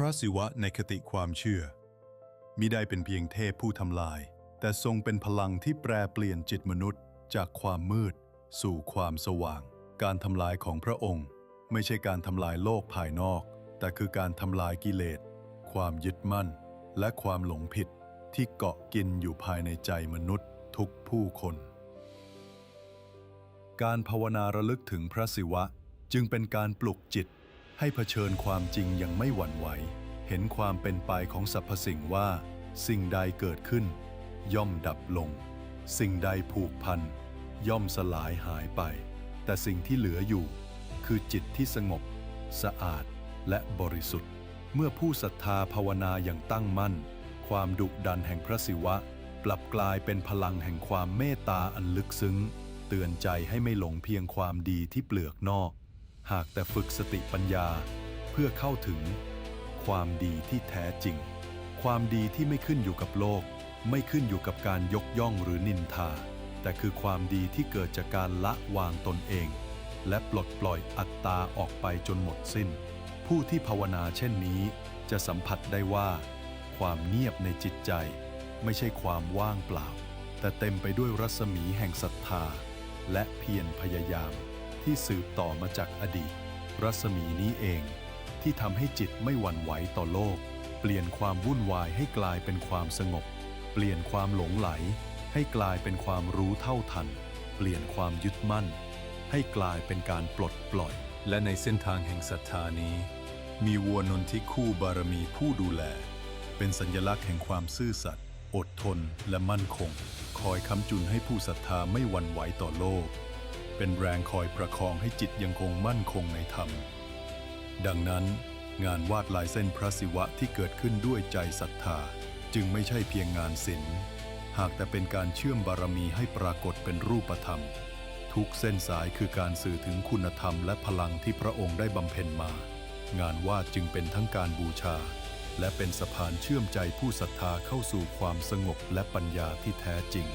พระศิวะในคติความเชื่อมิได้เป็นเพียงเทพผู้ทำลาย แต่ทรงเป็นพลังที่แปรเปลี่ยนจิตมนุษย์ จากความมืด สู่ความสว่าง การทำลายของพระองค์ ไม่ใช่การทำลายโลกภายนอก แต่คือการทำลายกิเลส ความยึดมั่น และความหลงผิดที่เกาะกินอยู่ภายในใจมนุษย์ทุกผู้คน การภาวนาระลึกถึงพระศิวะจึงเป็นการปลุกจิต ให้เผชิญความจริงอย่างไม่หวั่นไหว เห็นความเป็นไปของสรรพสิ่งว่า สิ่งใดเกิดขึ้น ย่อมดับลง สิ่งใดผูกพัน ย่อมสลายหายไป แต่สิ่งที่เหลืออยู่ คือจิตที่สงบ สะอาดและบริสุทธิ์ เมื่อผู้ศรัทธาภาวนาอย่างตั้งมั่น ความดุดันแห่งพระศิวะ กลับกลายเป็นพลังแห่งความเมตตาอันลึกซึ้ง เตือนใจให้ไม่หลงเพียงความดีที่เปลือกนอก หากแต่ฝึกสติปัญญาเพื่อเข้าถึง ความดีที่แท้จริง ความดีที่ไม่ขึ้นอยู่กับโลก ไม่ขึ้นอยู่กับการยกย่องหรือนินทา แต่คือความดีที่เกิดจากการละวางตนเอง และปลดปล่อยอัตตาออกไปจนหมดสิ้น ผู้ที่ภาวนาเช่นนี้ จะสัมผัสได้ว่า ความเงียบในจิตใจ ไม่ใช่ความว่างเปล่า แต่เต็มไปด้วยรัศมีแห่งศรัทธา และเพียรพยายาม ที่สืบต่อมาจากอดีต รัศมีนี้เอง ที่ทำให้จิตไม่หวั่นไหวต่อโลก เปลี่ยนความวุ่นวายให้กลายเป็นความสงบ เปลี่ยนความหลงไหล ให้กลายเป็นความรู้เท่าทัน เปลี่ยนความยึดมั่น ให้กลายเป็นการปลดปล่อย และในเส้นทางแห่งศรัทธานี้ มีวัวนนทิคู่บารมีผู้ดูแล เป็นสัญลักษณ์แห่งความซื่อสัตย์อดทนและมั่นคง คอยค้ำจุนให้ผู้ศรัทธาไม่หวั่นไหวต่อโลก เป็นแรงคอยประคองให้จิตยังคงมั่นคงในธรรม ดังนั้น งานวาดลายเส้นพระศิวะที่เกิดขึ้นด้วยใจศรัทธาจึงไม่ใช่เพียงงานศิลป์หากแต่เป็นการเชื่อมบารมีให้ปรากฏเป็นรูปธรรม ทุกเส้นสายคือการสื่อถึงคุณธรรมและพลังที่พระองค์ได้บำเพ็ญมา งานวาดจึงเป็นทั้งการบูชา และเป็นสะพานเชื่อมใจผู้ศรัทธาเข้าสู่ความสงบและปัญญาที่แท้จริง